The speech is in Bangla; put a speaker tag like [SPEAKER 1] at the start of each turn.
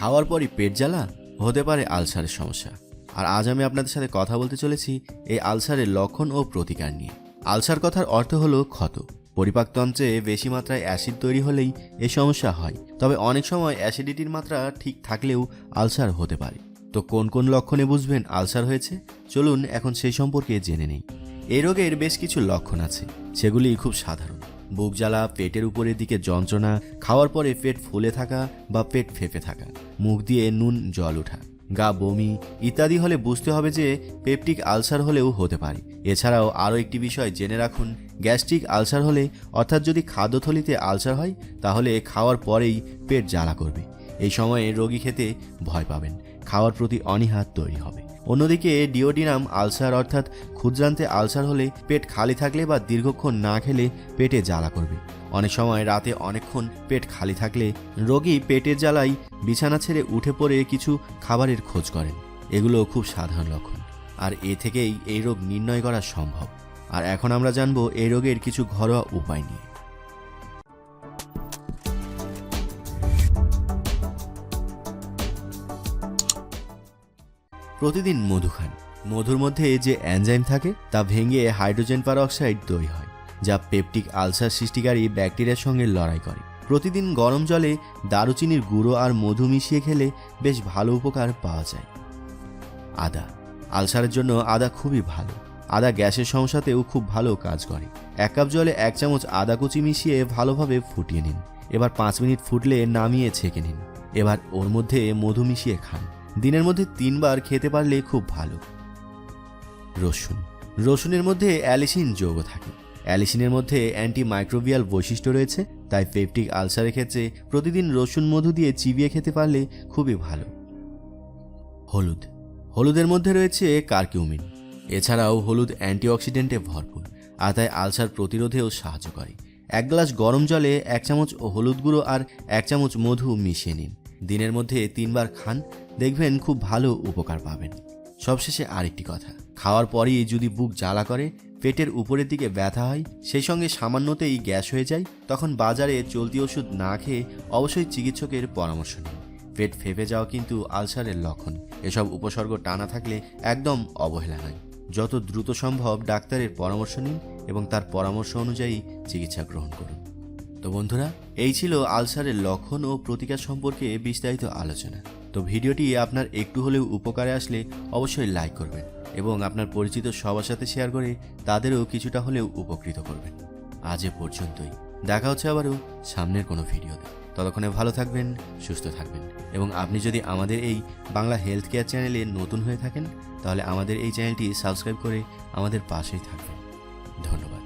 [SPEAKER 1] খাওয়ার পরই পেট জ্বালা হতে পারে আলসারের সমস্যা। আর আজ আমি আপনাদের সাথে কথা বলতে চলেছি এই আলসারের লক্ষণ ও প্রতিকার নিয়ে। আলসার কথার অর্থ হলো ক্ষত। পরিপাকতন্ত্রে বেশি মাত্রায় অ্যাসিড তৈরি হলেই এ সমস্যা হয়। তবে অনেক সময় অ্যাসিডিটির মাত্রা ঠিক থাকলেও আলসার হতে পারে। তো কোন কোন লক্ষণে বুঝবেন আলসার হয়েছে? চলুন এখন সেই সম্পর্কে জেনে নেই। এই রোগের বেশ কিছু লক্ষণ আছে সেগুলি খুব সাধারণ। বুক জ্বালা, পেটের উপরের দিকে যন্ত্রণা, খাওয়ার পরে পেট ফুলে থাকা বা পেট ফেপে থাকা, মুখ দিয়ে নুন, জল ওঠা, গা বমি ইত্যাদি হলে বুঝতে হবে যে পেপটিক আলসার হলেও হতে পারে। এছাড়াও আরও একটি বিষয় জেনে রাখুন, গ্যাস্ট্রিক আলসার হলে, অর্থাৎ যদি খাদ্যথলিতে আলসার হয়, তাহলে খাওয়ার পরেই পেট জ্বালা করবে। এই সময়ে রোগী খেতে ভয় পাবেন। খাওয়ার প্রতি অনীহা তৈরি হবে। অন্যদিকে ডিওডিনাম আলসার অর্থাৎ ক্ষুদ্রান্তে আলসার হলে পেট খালি থাকলে বা দীর্ঘক্ষণ না খেলে পেটে জ্বালা করবে। অনেক সময় রাতে অনেকক্ষণ পেট খালি থাকলে রোগী পেটের জ্বালাই বিছানা ছেড়ে উঠে পড়ে কিছু খাবারের খোঁজ করেন। এগুলো খুব সাধারণ লক্ষণ। আর এ থেকেই এই রোগ নির্ণয় করা সম্ভব। আর এখন আমরা জানব এই রোগের কিছু ঘরোয়া উপায় নিয়ে। প্রতিদিন মধু খান। মধুর মধ্যে যে অ্যানজাইম থাকে, তা ভেঙে হাইড্রোজেন পারঅক্সাইড তৈরি হয়, যা পেপটিক আলসার সৃষ্টিকারী ব্যাকটেরিয়ার সঙ্গে লড়াই করে। প্রতিদিন গরম জলে দারুচিনির গুঁড়ো আর মধু মিশিয়ে খেলে বেশ ভালো উপকার পাওয়া যায়। আদা। আলসারের জন্য আদা খুবই ভালো। আদা গ্যাসের সমস্যাতেও খুব ভালো কাজ করে। এক কাপ জলে এক চামচ আদা কুচি মিশিয়ে ভালোভাবে ফুটিয়ে নিন। এবার পাঁচ মিনিট ফুটলে নামিয়ে ছেঁকে নিন। এবার ওর মধ্যে মধু মিশিয়ে খান। দিনের মধ্যে তিনবার খেতে পারলে খুব ভালো। রসুন। রসুনের মধ্যে অ্যালিসিন যৌগ থাকে। অ্যালিসিনের মধ্যে অ্যান্টি মাইক্রোবিয়াল বৈশিষ্ট্য রয়েছে, তাই পেপটিক আলসারের ক্ষেত্রে প্রতিদিন রসুন মধু দিয়ে চিবিয়ে খেতে পারলে খুবই ভালো। হলুদ। হলুদের মধ্যে রয়েছে কার্কিউমিন। এছাড়াও হলুদ অ্যান্টিঅক্সিডেন্টে ভরপুর, আর তাই আলসার প্রতিরোধেও সাহায্য করে। এক গ্লাস গরম জলে এক চামচ হলুদ গুঁড়ো আর এক চামচ মধু মিশিয়ে নিন। দিনের মধ্যে তিনবার খান দেখবেন খুব ভালো উপকার পাবেন। সবশেষে আরেকটি কথা, খাওয়ার পরই যদি বুক জ্বালা করে, পেটের উপরের দিকে ব্যথা হয়, সেই সঙ্গে সামান্যতেই গ্যাস হয়ে যায়, তখন বাজারে চলতি ওষুধ না খেয়ে অবশ্যই চিকিৎসকের পরামর্শ নিন। পেট ফেপে যাওয়া কিন্তু আলসারের লক্ষণ, এসব উপসর্গ টানা থাকলে একদম অবহেলা নয়। যত দ্রুত সম্ভব ডাক্তারের পরামর্শ নিন এবং তার পরামর্শ অনুযায়ী চিকিৎসা গ্রহণ করুন। তো বন্ধুরা, এই ছিল আলসারের লক্ষণ ও প্রতিকার সম্পর্কে বিস্তারিত আলোচনা। তো ভিডিওটি আপনার একটু হলেও উপকারে আসলে অবশ্যই লাইক করবেন এবং আপনার পরিচিত সবার সাথে শেয়ার করে তাদেরও কিছুটা হলেও উপকৃত করবেন। আজ এ পর্যন্তই। দেখা হচ্ছে আবারও সামনের কোনো ভিডিওতে। ততক্ষণে ভালো থাকবেন, সুস্থ থাকবেন এবং আপনি যদি আমাদের এই বাংলা হেলথ কেয়ার চ্যানেলে নতুন হয়ে থাকেন, তাহলে আমাদের এই চ্যানেলটি সাবস্ক্রাইব করে আমাদের পাশেই থাকবেন। ধন্যবাদ।